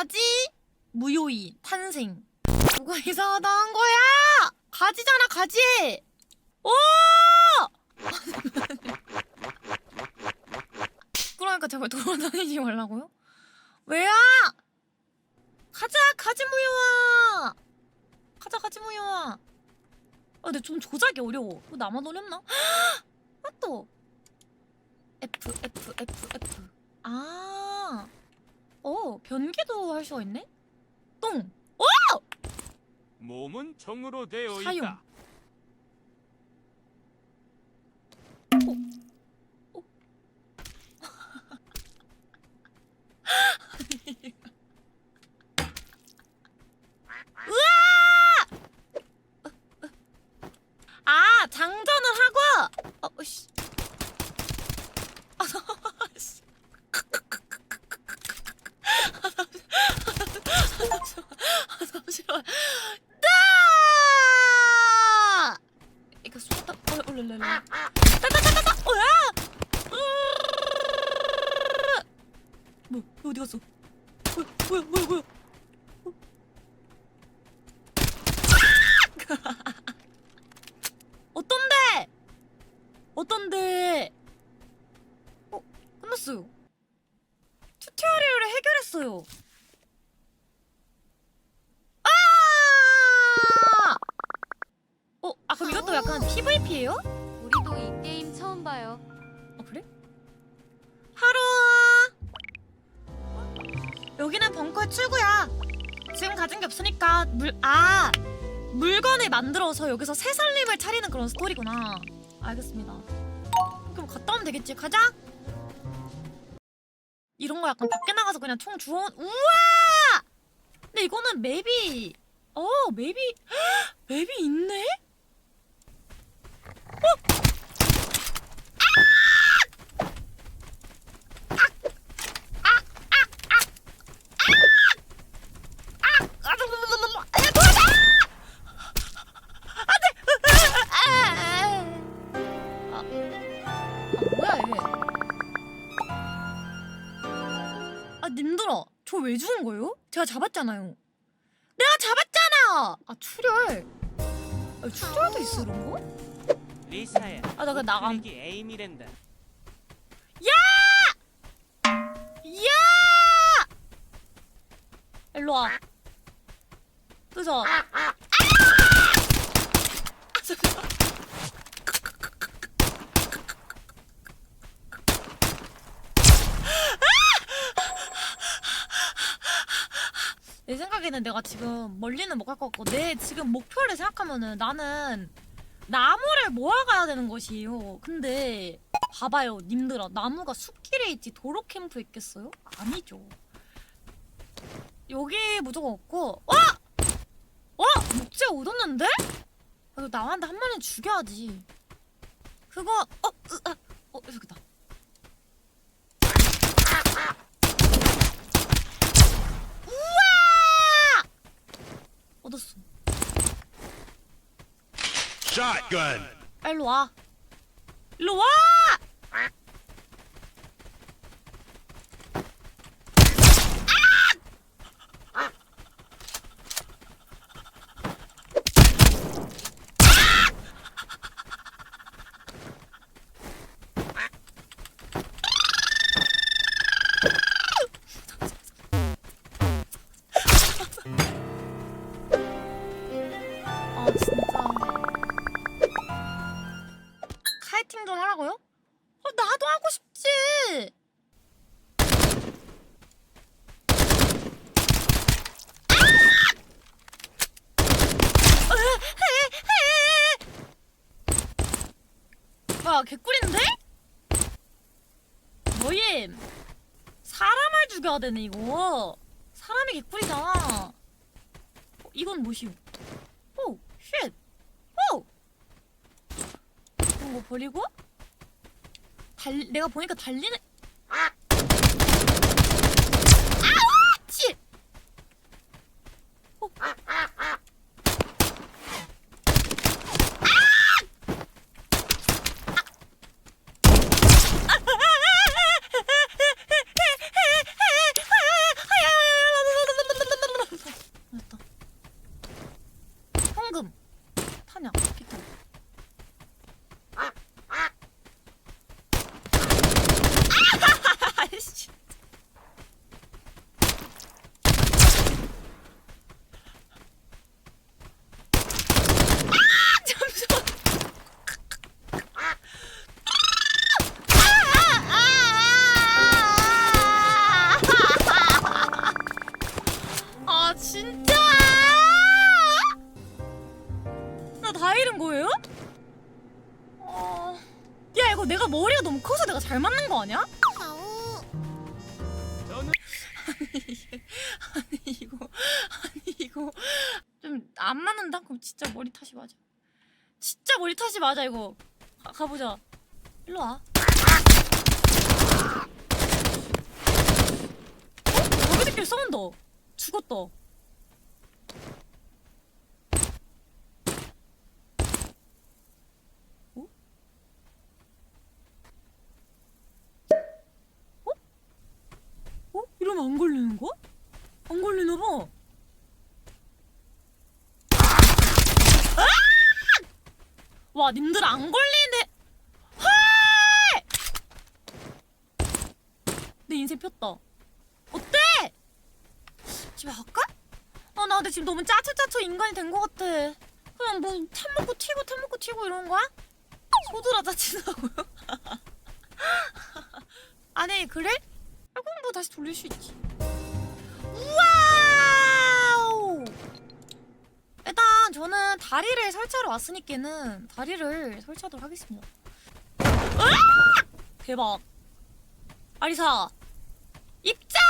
가지 무효이 탄생. 누가 이상하다 한 거야? 가지잖아 가지. 오! 그러니까 제발 돌아다니지 말라고요? 왜야? 가자 가지 무효아. 가자 가지 무효아. 아 근데 좀 조작이 어려워. 이거 나만 어렵나? 맞다. F F F F. 아. 어 변기도 할 수가 있네. 똥. 몸은 정으로 되어 사용. 있다. 아 장전을 하고. 어 씨. 아 씨. 아, 잠시만. 나! 이거 쏟아. 어, 올라올라. 따따따따따. 어야! 뭐 어디 갔어? 뭐야 뭐야 뭐야 여기는 벙커의 출구야. 지금 가진 게 없으니까 물 아 물건을 만들어서 여기서 새 살림을 차리는 그런 스토리구나. 알겠습니다. 그럼 갔다 오면 되겠지? 가자. 이런 거 약간 밖에 나가서 그냥 총 주워 우와! 근데 이거는 맵이 어 맵이 맵이 있네 제가 잡았잖아요. 내가 잡았잖아! 아, 출혈. 아, 출혈도 있어, 이런 거? 리사야. 아, 나 그냥 나감. 이기 에이미랜다. 이야! 일로 와. 그죠? 아! 잠깐 내 생각에는 내가 지금 멀리는 못 갈 것 같고 내 지금 목표를 생각하면은 나는 나무를 모아가야 되는 것이에요. 근데 봐봐요, 님들아. 나무가 숲길에 있지 도로 캠프에 있겠어요? 아니죠. 여기 무조건 없고, 어? 어? 목재 얻었는데? 아, 이거 나한테 한 마리 죽여야지. 그거, 어, 으, 아, 어, 여기다. 우와! 얻었어. Shotgun. 아, 일로 개꿀인데? 뭐임? 사람을 죽여야 되네 이거. 사람이 개꿀이잖아. 어, 이건 뭐시오? 오, 쉣. 오. 이런 거 버리고 달 내가 보니까 달리는 진짜! 나 다 잃은 거예요? 어... 야 이거 내가 머리가 너무 커서 내가 잘 맞는 거 아니야? 아니 이거 아니 이거 좀 안 맞는다? 그럼 진짜 머리 탓이 맞아. 진짜 머리 탓이 맞아 이거. 가, 가보자. 일로 와. 어? 머리새끼 썩은다. 죽었다. 안 걸리나 봐. 아! 와, 님들 안 걸리네. 헐! 내 인생 폈다. 어때? 집에 갈까? 아, 나 근데 지금 너무 짜쳐짜쳐 인간이 된 것 같아. 그냥 뭐, 템 먹고 튀고, 템 먹고 튀고 이런 거야? 소드라 짜친다고요? 아니, 그래? 아, 그럼 뭐 다시 돌릴 수 있지. 와우! 일단 저는 다리를 설치하러 왔으니까는 다리를 설치하도록 하겠습니다. 으아! 대박. 아리사 입장!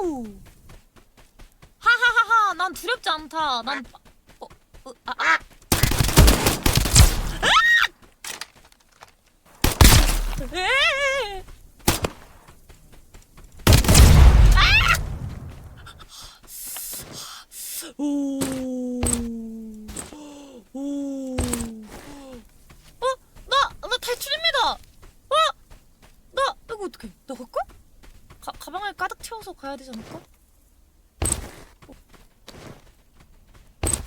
오! 하하하하 난 두렵지 않다. 난 어, 어, 아, 아. 에에에. 오. 오. 어? 나, 나 탈출입니다! 어? 나, 이거 어떡해? 나 갈까? 가, 가방을 가득 채워서 가야 되지 않을까? 어,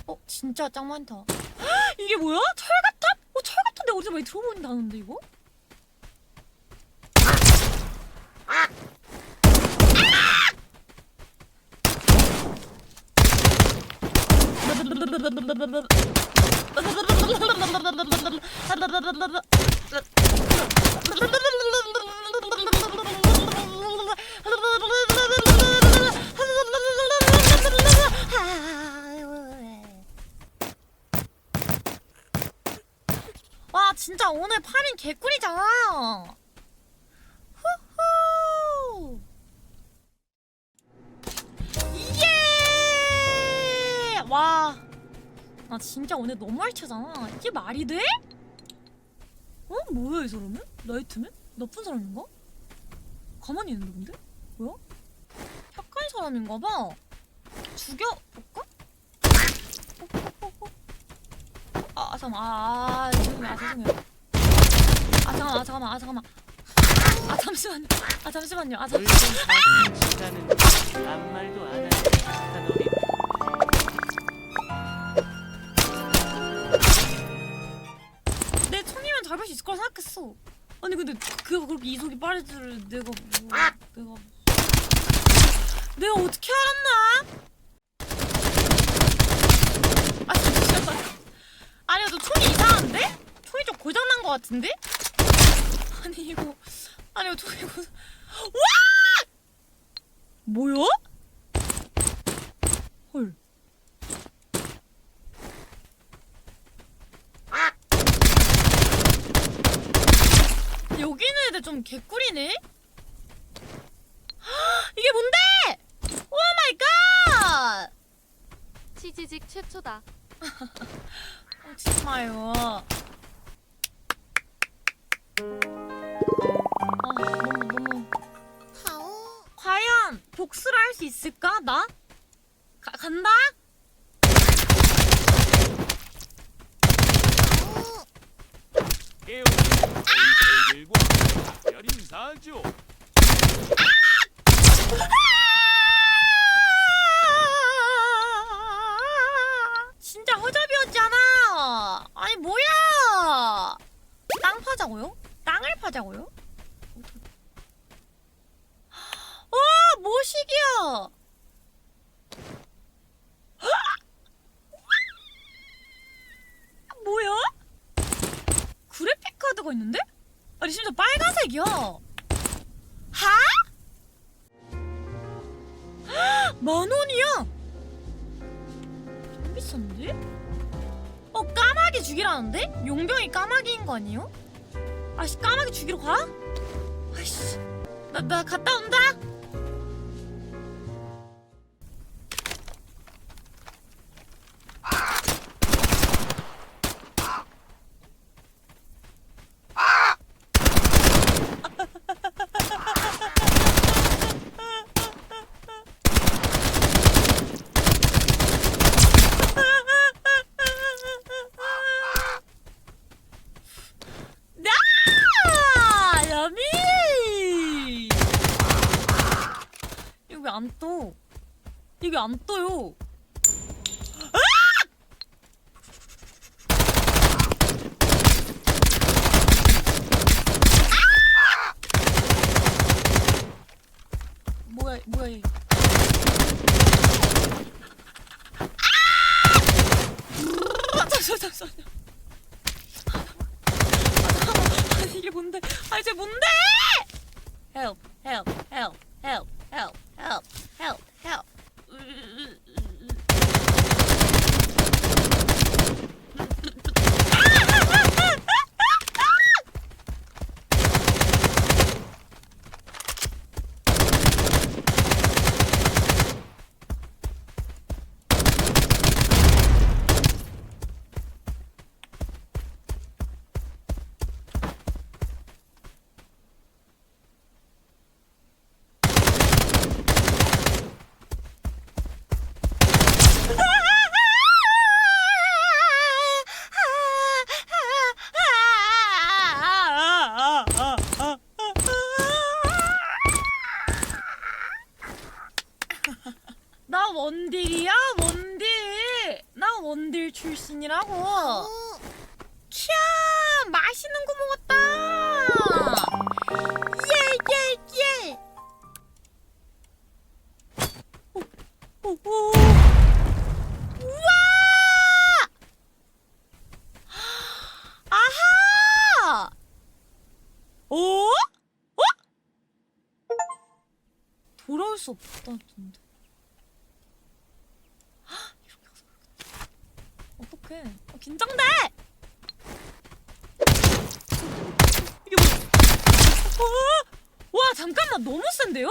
어 진짜 짱 많다. 헉, 이게 뭐야? 철갑탑? 어, 철갑탑 내가 어디서 많이 들어본다는데, 이거? 와 진짜 오늘 파밍 개꿀이잖아 나 진짜 오늘 너무 알차잖아. 이게 말이 돼? 어? 뭐야 이 사람은? 나이트맨? 나쁜 사람인가? 가만히 있는데 근데? 뭐야? 착한 사람인가 봐. 죽여볼까? 어, 어, 어, 어. 아 잠깐만 아, 아 죄송해요 아 죄송해요 아 잠깐만 아 잠깐만 아 잠깐만 아 잠시만요 아 잠시만요 아 잠시만요 물건 밝힌 시간은 아무 말도 안 하는 스타놀이 잡을 수 있을 거라 생각했어. 아니 근데 그가 그렇게 이속이 빠를 줄을 내가 뭐 내가 내가 어떻게 알았나? 아 잠시만. 아니 너 총이 이상한데? 총이 좀 고장 난거 같은데? 아니 이거 아니 이거 총이 고장 와! 뭐야? 헐. 여기 개꿀이네? 헉, 이게 뭔데? 오 마이 갓! 치즈직 최초다. 오지 마요. 아, 너무 너무. 과연 복수를 할 수 있을까? 나? 가, 간다? 깨우는 저희들과 별 인 사죠. 진짜 허접이었잖아. 아니 뭐야? 땅 파자고요? 땅을 파자고요? 어, 모식이야. 뭐야? 그래픽 카드가 있는데? 아니 심지어 빨간색이야. 하? 만 원이야. 좀 비싼데? 까마귀 죽이라는데? 용병이 까마귀인 거 아니에요? 아씨 까마귀 죽이러 가? 아이씨 나, 나 갔다 온다 나! 야미! 이거 왜 안 떠? 이게 안 떠요. 아! 뭔데? 아 이제 뭔데? Help, help, help, help, help, help. 수 없다던데 이렇게 해서 그렇겠다. 어떡해 아, 긴장돼 이게 뭐야 어? 와 잠깐만 너무 센데요?